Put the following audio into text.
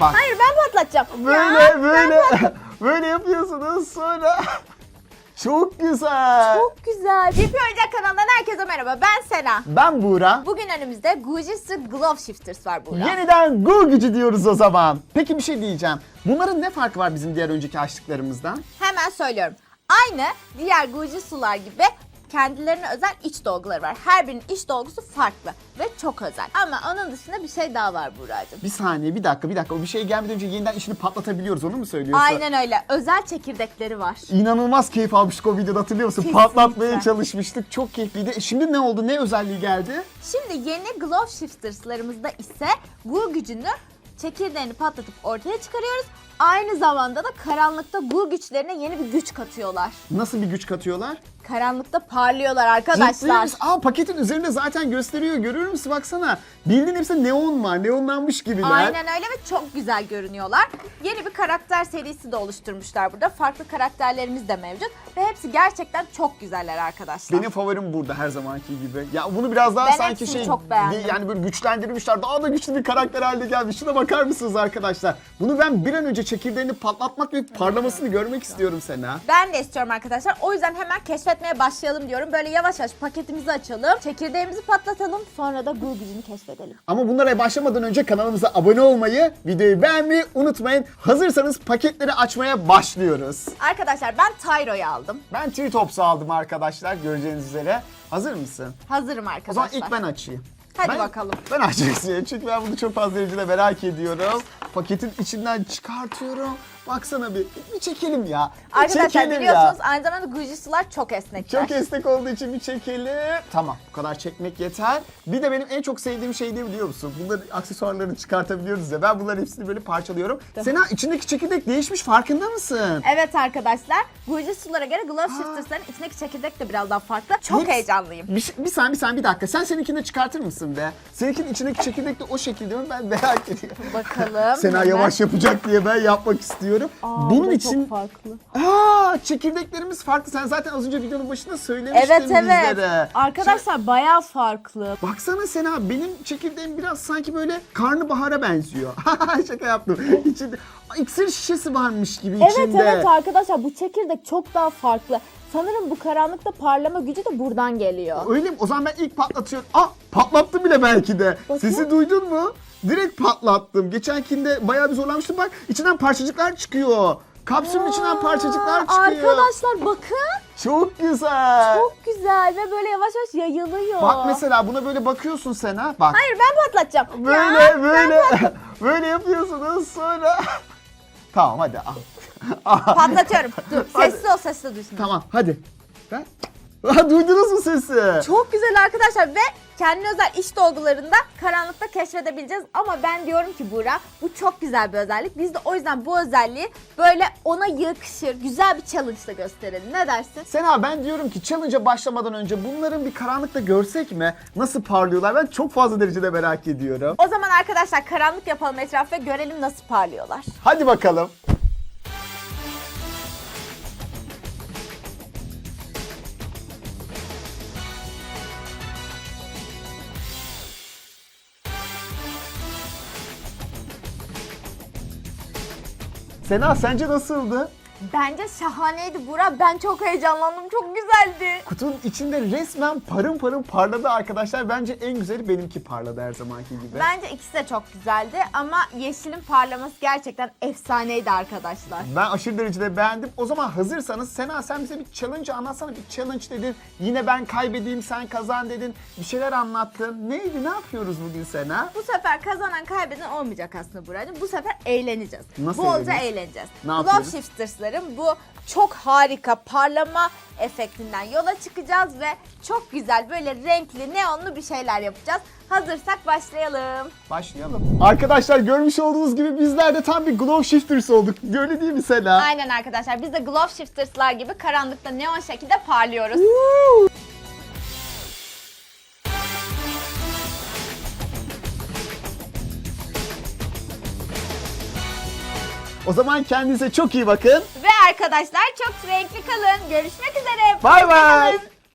Bak Hayır ben patlatacağım. böyle Ya, böyle böyle yapıyorsunuz sonra çok güzel. Çok güzel. BP Oyuncak kanalından herkese merhaba. Ben Sena. Ben Buğra. Bugün önümüzde Gujitsu Glove Shifters var Buğra. Yeniden Gu gücü diyoruz o zaman. Peki bir şey diyeceğim. Bunların ne farkı var bizim diğer önceki açtıklarımızdan? Hemen söylüyorum. Aynı diğer Gujitsu'lar gibi kendilerine özel iç dolguları var. Her birinin iç dolgusu farklı ve çok özel. Ama onun dışında bir şey daha var Buğra'cığım. Bir saniye bir dakika bir dakika o bir şey gelmeden önce yeniden işini patlatabiliyoruz onu mu söylüyorsun? Aynen öyle. Özel çekirdekleri var. İnanılmaz keyif almıştık o videoda hatırlıyor musun? Kesinlikle. Patlatmaya çalışmıştık. Çok keyifliydi. E Şimdi ne oldu? Ne özelliği geldi? Şimdi yeni Glove Shifters'larımızda ise Gu gücünü çekirdeğini patlatıp ortaya çıkarıyoruz. Aynı zamanda da karanlıkta Gu güçlerine yeni bir güç katıyorlar. Nasıl bir güç katıyorlar? Karanlıkta parlıyorlar Ciddi arkadaşlar. misin? Aa paketin üzerinde zaten gösteriyor. Görüyor musun? Baksana. Bildiğin hepsi neon var. Neonlanmış gibiler. Aynen öyle ve çok güzel görünüyorlar. Yeni bir karakter serisi de oluşturmuşlar burada. Farklı karakterlerimiz de mevcut ve hepsi gerçekten çok güzeller arkadaşlar. Benim favorim burada her zamanki gibi. Ya bunu biraz daha Ben sanki hepsini şey çok beğendim. yani böyle güçlendirmişler. Daha da güçlü bir karakter haline gelmiş. Şuna bakar mısınız arkadaşlar? Bunu ben bir an önce çekirdeğini patlatmak ve parlamasını görmek istiyorum Sena. Ben de istiyorum arkadaşlar. O yüzden hemen keşfetmeye başlayalım diyorum. Böyle yavaş yavaş paketimizi açalım. Çekirdeğimizi patlatalım. Sonra da Gu gücünü keşfedelim. Ama bunlara başlamadan önce kanalımıza abone olmayı, videoyu beğenmeyi unutmayın. Hazırsanız paketleri açmaya başlıyoruz. Arkadaşlar ben Tyro'yu aldım. Ben T-Tops'u aldım arkadaşlar göreceğiniz üzere. Hazır mısın? Hazırım O arkadaşlar. zaman ilk ben açayım. Hadi Ben- bakalım. Ben açmak istiyorum çünkü ben bunu çok fazla derecede merak ediyorum. Paketin içinden çıkartıyorum. Baksana bir, bir çekelim ya. Bir Arkadaşlar çekelim biliyorsunuz aynı zamanda Gujitsu'lar çok esnekler. Çok esnek olduğu için bir çekelim. Tamam bu kadar çekmek yeter. Bir de benim en çok sevdiğim şey ne biliyor musun? Bunların aksesuarlarını çıkartabiliyoruz ya. Ben bunların hepsini böyle parçalıyorum. Sena içindeki çekirdek değişmiş farkında mısın? Evet arkadaşlar, Gujitsu'lara göre Glove Shifters'ların içindeki çekirdek de biraz daha farklı. Çok Hepsi- heyecanlıyım. Bir, şey- bir saniye bir saniye bir dakika. Sen seninkini de çıkartır mısın be? Seninkinin içindeki çekirdek de o şekilde mi? Ben merak ediyorum. Bakalım. Sena hemen. yavaş yapacak diye ben yapmak istiyorum. Aa, Bunun için çok farklı. Aa, çekirdeklerimiz farklı. Sen zaten az önce videonun başında söylemiştin Evet evet. bizlere. Arkadaşlar bayağı farklı. Baksana Sena benim çekirdeğim biraz sanki böyle karnabahara benziyor. Şaka yaptım. İçinde iksir şişesi varmış gibi Evet içinde. evet arkadaşlar bu çekirdek çok daha farklı. Sanırım bu karanlıkta parlama gücü de buradan geliyor. Öyle mi? O zaman ben ilk patlatıyorum. Aa patlattım bile belki de. Bakayım. Sesi duydun mu? Direkt patlattım. Geçenkinde bayağı bir zorlanmıştım. Bak içinden parçacıklar çıkıyor. Kapsülün içinden parçacıklar çıkıyor. Arkadaşlar bakın. Çok güzel. Çok güzel ve böyle yavaş yavaş yayılıyor. Bak mesela buna böyle bakıyorsun Sena. Bak. Hayır ben patlatacağım. Böyle Ya, böyle böyle yapıyorsunuz sonra. tamam hadi al. Patlatıyorum. Dur sessiz ol sessiz duysun. Tamam hadi. Ben... Aa, duydunuz mu sesi? Çok güzel arkadaşlar ve kendi özel iç dolgularında karanlıkta keşfedebileceğiz. Ama ben diyorum ki Buğra bu çok güzel bir özellik. Biz de o yüzden bu özelliği böyle ona yakışır, güzel bir challenge ile gösterelim. Ne dersin? Sena ben diyorum ki challenge'a başlamadan önce bunların bir karanlıkta görsek mi? Nasıl parlıyorlar? Ben çok fazla derecede merak ediyorum. O zaman arkadaşlar karanlık yapalım etrafı ve görelim nasıl parlıyorlar. Hadi bakalım. Sena sence nasıldı? Bence şahaneydi Buğra. Ben çok heyecanlandım. Çok güzeldi. Kutunun içinde resmen parın parın parladı arkadaşlar. Bence en güzeli benimki parladı her zamanki gibi. Bence ikisi de çok güzeldi ama yeşilin parlaması gerçekten efsaneydi arkadaşlar. Ben aşırı derecede beğendim. O zaman hazırsanız Sena sen bize bir challenge anlatsana. Bir challenge dedin. Yine ben kaybedeyim sen kazan dedin. Bir şeyler anlattın. Neydi ne yapıyoruz bugün Sena? Bu sefer kazanan kaybeden olmayacak aslında Buracığım. Bu sefer eğleneceğiz. Nasıl Bolca eğleneceğiz? eğleneceğiz. Ne yapıyoruz? Shifters'ların bu çok harika parlama efektinden yola çıkacağız ve çok güzel böyle renkli neonlu bir şeyler yapacağız. Hazırsak başlayalım. Başlayalım. Arkadaşlar görmüş olduğunuz gibi bizler de tam bir glow shifters olduk. Öyle değil mi Sena? Aynen arkadaşlar biz de Glove Shifters'lar gibi karanlıkta neon şekilde parlıyoruz. O zaman kendinize çok iyi bakın. Ve arkadaşlar çok renkli kalın. Görüşmek üzere. Bay bay.